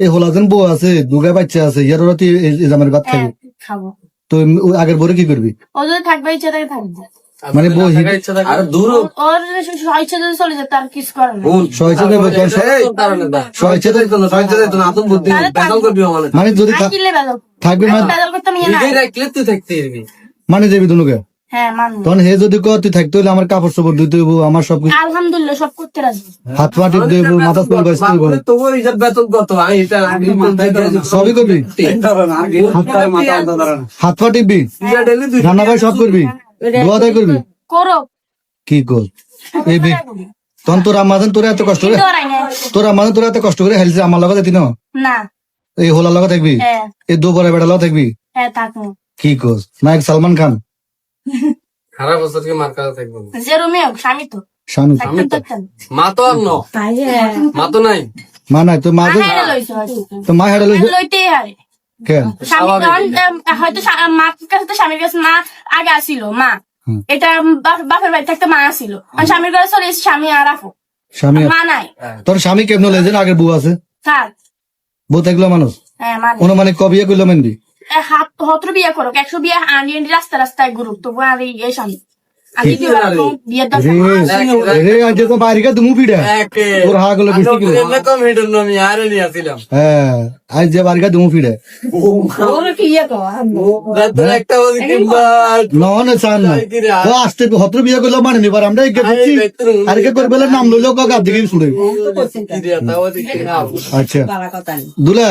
এই হোলাজেন বউ আছে দুগা বাচ্চা আছে ইয়ার ওরা তুই জামার ভাত হ্যাঁ খাবি। খাব। তো আগের বরে কি করবি? ও যদি থাকবে ইচ্ছা থাকে থাকবে। মানে বউ আর দূর ওর যদি স- ইচ্ছা যদি চলে যায় তার কিছু করে না সহজে দেবো, তোর সহ- সহজে দেবো। মানে যদি থা- কিলে বেদল থাকবে মানে বেদল করতাম না তুই থাকতে মানে যাবি দুনুকে? হ্যাঁ মানুষ তখন হে যদি তুই থাকতে হলে আমার কাপড় চোপড় ধুতে হইব আমার সব কিছু আলহামদুলিল্লাহ সব করতে রাজি। হাত পা টিপ দেবো মাথা চুল গাছ দেবো তবু হিসাব বেতন কত? আমি এটা আগে মাথায় দিয়ে সবই করবি? হাত পা টিপবি? এটা daily দুই- রান্না বাড়ি সব করবি? দোয়া দায় করবি? করো। কি কর এই বি তখন তোর আমাদের তোরা এত কষ্ট করে কিন্তু ওরাই না তোর আমাদের তোরা এত কষ্ট করে হেলছে আমার লগত এতি না? না। এই হোলার লগত থাকবি? হ্যাঁ। এই দুপুরে বেড়া লগত থাকবি? হ্যাঁ কি কর নায়ক সালমান খান। সারা বছর কি মার কাছে থাকব না। যে রুমে হোক স্বামী তো। থাকতেন থাকতেন মা তো আর ন। মা তো নাই। মা নাই তোর মা তো হ্যাঁ তো মা হেডা লইছে? লইতেই হারে স্বামী হয়তো মার কাছে তো স্বামীর কাছে মা আগে আসিল মা। এটা বাপ- বাপের বাড়ি থাকতে মা আসিল। আর স্বামীর কাছে চলে স্বামী আর রাখো স্বামী মা নাই। তোর স্বামী কেমন আগের বউ আছে? স্যার। বউ থাকল মানুষ? হ্যাঁ মানে অনুমানিক কবিয়া করল মেনবি? এ, হাত হত্র বিয়ে করো একশো বিয়ে আনি আনি রাস্তা রাস্তায় ঘুরুক তবু আর এই স্বামী আচ্ছা। দুলা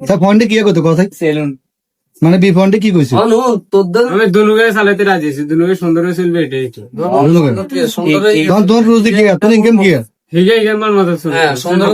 তা ফন্ডে কি করতো কথা মানে বি ফন্ডে কি কইছো? অনু তোদের আমি দুনু গায়ে চালাতে রাজি আছি। দুনু গায়ে সুন্দর চলবে এটাই তো। দুনুকে? সুন্দর তোমার রুজি কি? তোর ইনকাম কি? হিগে হিগে মাল মাথা হ্যাঁ সুন্দর